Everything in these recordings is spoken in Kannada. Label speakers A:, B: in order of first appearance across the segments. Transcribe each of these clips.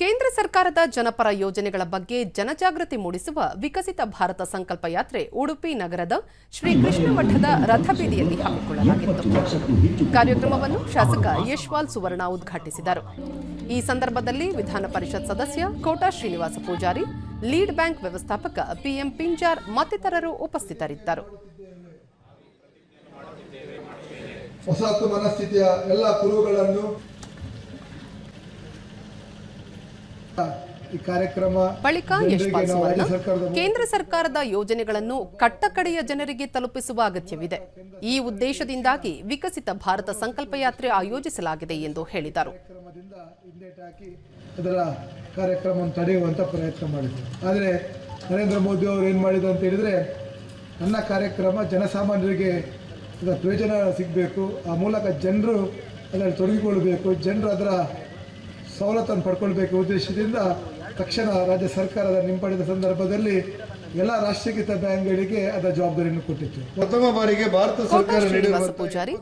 A: ಕೇಂದ್ರ ಸರ್ಕಾರದ ಜನಪರ ಯೋಜನೆಗಳ ಬಗ್ಗೆ ಜನಜಾಗೃತಿ ಮೂಡಿಸುವ ವಿಕಸಿತ ಭಾರತ ಸಂಕಲ್ಪ ಯಾತ್ರೆ ಉಡುಪಿ ನಗರದ ಶ್ರೀಕೃಷ್ಣ ಮಠದ ರಥಬೀದಿಯಲ್ಲಿ ಹಮ್ಮಿಕೊಳ್ಳಲಾಗಿತ್ತು. ಕಾರ್ಯಕ್ರಮವನ್ನು ಶಾಸಕ ಯಶ್ವಾಲ್ ಸುವರ್ಣ ಉದ್ಘಾಟಿಸಿದರು. ಈ ಸಂದರ್ಭದಲ್ಲಿ ವಿಧಾನ ಪರಿಷತ್ ಸದಸ್ಯ ಕೋಟಾ ಶ್ರೀನಿವಾಸ ಪೂಜಾರಿ, ಲೀಡ್ ಬ್ಯಾಂಕ್ ವ್ಯವಸ್ಥಾಪಕ ಪಿಎಂ ಪಿಂಜಾರ್ ಮತ್ತಿತರರು ಉಪಸ್ಥಿತರಿದ್ದರು.
B: ಮನಸ್ಥಿತಿಯ ಎಲ್ಲ ಈ ಕಾರ್ಯಕ್ರಮ
A: ಬಳಿಕ
B: ಜನರಿಗೆ
A: ಯಶ್ಪಾಲ್ ಸುವರ್ಣ. ಕೇಂದ್ರ ಸರ್ಕಾರದ ಯೋಜನೆಗಳನ್ನು ಕಟ್ಟಕಡೆಯ ಜನರಿಗೆ ತಲುಪಿಸುವ ಅಗತ್ಯವಿದೆ. ಈ ಉದ್ದೇಶದಿಂದಾಗಿ ವಿಕಸಿತ ಭಾರತ ಸಂಕಲ್ಪ ಯಾತ್ರೆ ಆಯೋಜಿಸಲಾಗಿದೆ ಎಂದು ಹೇಳಿದರು.
B: ಅದರ ಕಾರ್ಯಕ್ರಮವನ್ನ ತಡೆಯುವಂತ ಪ್ರಯತ್ನ ಮಾಡಿದ್ರು. ಆದರೆ ನರೇಂದ್ರ ಮೋದಿ ಅವರು ಏನು ಮಾಡಿದ್ರು ಅಂತ ಹೇಳಿದ್ರೆ ನನ್ನ ಕಾರ್ಯಕ್ರಮ ಜನಸಾಮಾನ್ಯರಿಗೆ ಅದರ ಪ್ರಯೋಜನ ಸಿಗಬೇಕು. ಆ ಮೂಲಕ ಜನರು ಅದರಲ್ಲಿ ತೊಡಗಿಕೊಳ್ಬೇಕು ಜನರು ಅದರ ಸವಲತ್ತನ್ನು ಪಡ್ಕೊಳ್ಬೇಕು ಉದ್ದೇಶದಿಂದ ತಕ್ಷಣ ರಾಜ್ಯ ಸರ್ಕಾರದ ಹಿಂಪಡೆದ ಸಂದರ್ಭದಲ್ಲಿ ಎಲ್ಲ ರಾಷ್ಟ್ರೀಕೃತ ಬ್ಯಾಂಕ್ಗಳಿಗೆ ಅದರ ಜವಾಬ್ದಾರಿಯನ್ನು ಕೊಟ್ಟಿತ್ತು. ಪ್ರಥಮ ಬಾರಿಗೆ ಭಾರತ ಸರ್ಕಾರ
A: ಶ್ರೀನಿವಾಸ ಪೂಜಾರಿ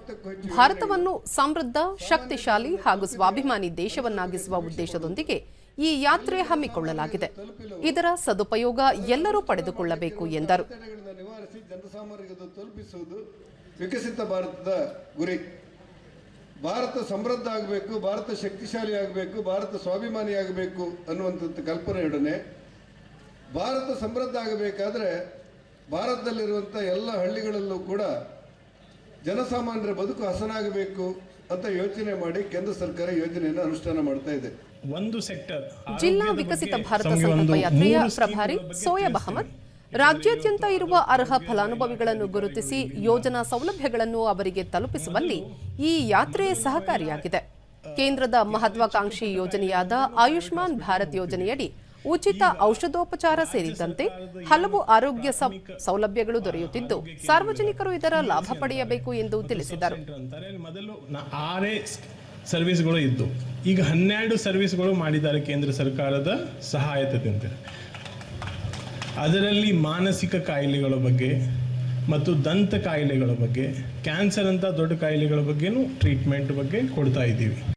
A: ಭಾರತವನ್ನು ಸಮೃದ್ಧ ಶಕ್ತಿಶಾಲಿ ಹಾಗೂ ಸ್ವಾಭಿಮಾನಿ ದೇಶವನ್ನಾಗಿಸುವ ಉದ್ದೇಶದೊಂದಿಗೆ ಈ ಯಾತ್ರೆ ಹಮ್ಮಿಕೊಳ್ಳಲಾಗಿದೆ. ಇದರ ಸದುಪಯೋಗ ಎಲ್ಲರೂ ಪಡೆದುಕೊಳ್ಳಬೇಕು ಎಂದರು.
C: ವಿಕಸಿತ ಭಾರತದ ಗುರಿ. ಭಾರತ ಸಮೃದ್ಧ ಆಗಬೇಕು ಭಾರತ ಶಕ್ತಿಶಾಲಿ ಆಗಬೇಕು ಭಾರತ ಸ್ವಾಭಿಮಾನಿ ಆಗಬೇಕು ಅನ್ನುವಂಥದ್ದು ಕಲ್ಪನೆಯೊಡನೆ ಭಾರತ ಸಮೃದ್ಧ ಆಗಬೇಕಾದ್ರೆ ಭಾರತದಲ್ಲಿರುವಂಥ ಎಲ್ಲ ಹಳ್ಳಿಗಳಲ್ಲೂ ಕೂಡ ಜನಸಾಮಾನ್ಯರ ಬದುಕು ಹಸನಾಗಬೇಕು ಅಂತ ಯೋಚನೆ ಮಾಡಿ ಕೇಂದ್ರ ಸರ್ಕಾರ ಯೋಜನೆಯನ್ನು ಅನುಷ್ಠಾನ ಮಾಡ್ತಾ ಇದೆ.
D: ಒಂದು ಸೆಕ್ಟರ್
A: ಜಿಲ್ಲಾ ವಿಕಸಿತ ಭಾರತ ಸಂಕಲ್ಪ ಯಾತ್ರೆಯ ಪ್ರಭಾರಿ ಸೋಯಬ್ ಅಹಮದ್ ರಾಜ್ಯಾದ್ಯಂತ ಇರುವ ಅರ್ಹ ಫಲಾನುಭವಿಗಳನ್ನು ಗುರುತಿಸಿ ಯೋಜನಾ ಸೌಲಭ್ಯಗಳನ್ನು ಅವರಿಗೆ ತಲುಪಿಸುವಲ್ಲಿ ಈ ಯಾತ್ರೆ ಸಹಕಾರಿಯಾಗಿದೆ. ಕೇಂದ್ರದ ಮಹತ್ವಾಕಾಂಕ್ಷಿ ಯೋಜನೆಯಾದ ಆಯುಷ್ಮಾನ್ ಭಾರತ್ ಯೋಜನೆಯಡಿ ಉಚಿತ ಔಷಧೋಪಚಾರ ಸೇರಿದಂತೆ ಹಲವು ಆರೋಗ್ಯ ಸೌಲಭ್ಯಗಳು ದೊರೆಯುತ್ತಿದ್ದು, ಸಾರ್ವಜನಿಕರು ಇದರ ಲಾಭ ಪಡೆಯಬೇಕು ಎಂದು ತಿಳಿಸಿದರು.
D: ಸರ್ವಿಸ್ಗಳು ಇದ್ದು, ಈಗ ಹನ್ನೆರಡು ಸರ್ವಿಸ್ಗಳು ಮಾಡಿದ್ದಾರೆ ಕೇಂದ್ರ ಸರ್ಕಾರದ ಸಹಾಯತದಿಂದ ಅದರಲ್ಲಿ ಮಾನಸಿಕ ಕಾಯಿಲೆಗಳ ಬಗ್ಗೆ ಮತ್ತು ದಂತ ಕಾಯಿಲೆಗಳ ಬಗ್ಗೆ ಕ್ಯಾನ್ಸರ್ ಅಂತ ದೊಡ್ಡ ಕಾಯಿಲೆಗಳ ಬಗ್ಗೆನೂ ಟ್ರೀಟ್ಮೆಂಟ್ ಬಗ್ಗೆ ಕೊಡ್ತಾ ಇದ್ದೀವಿ.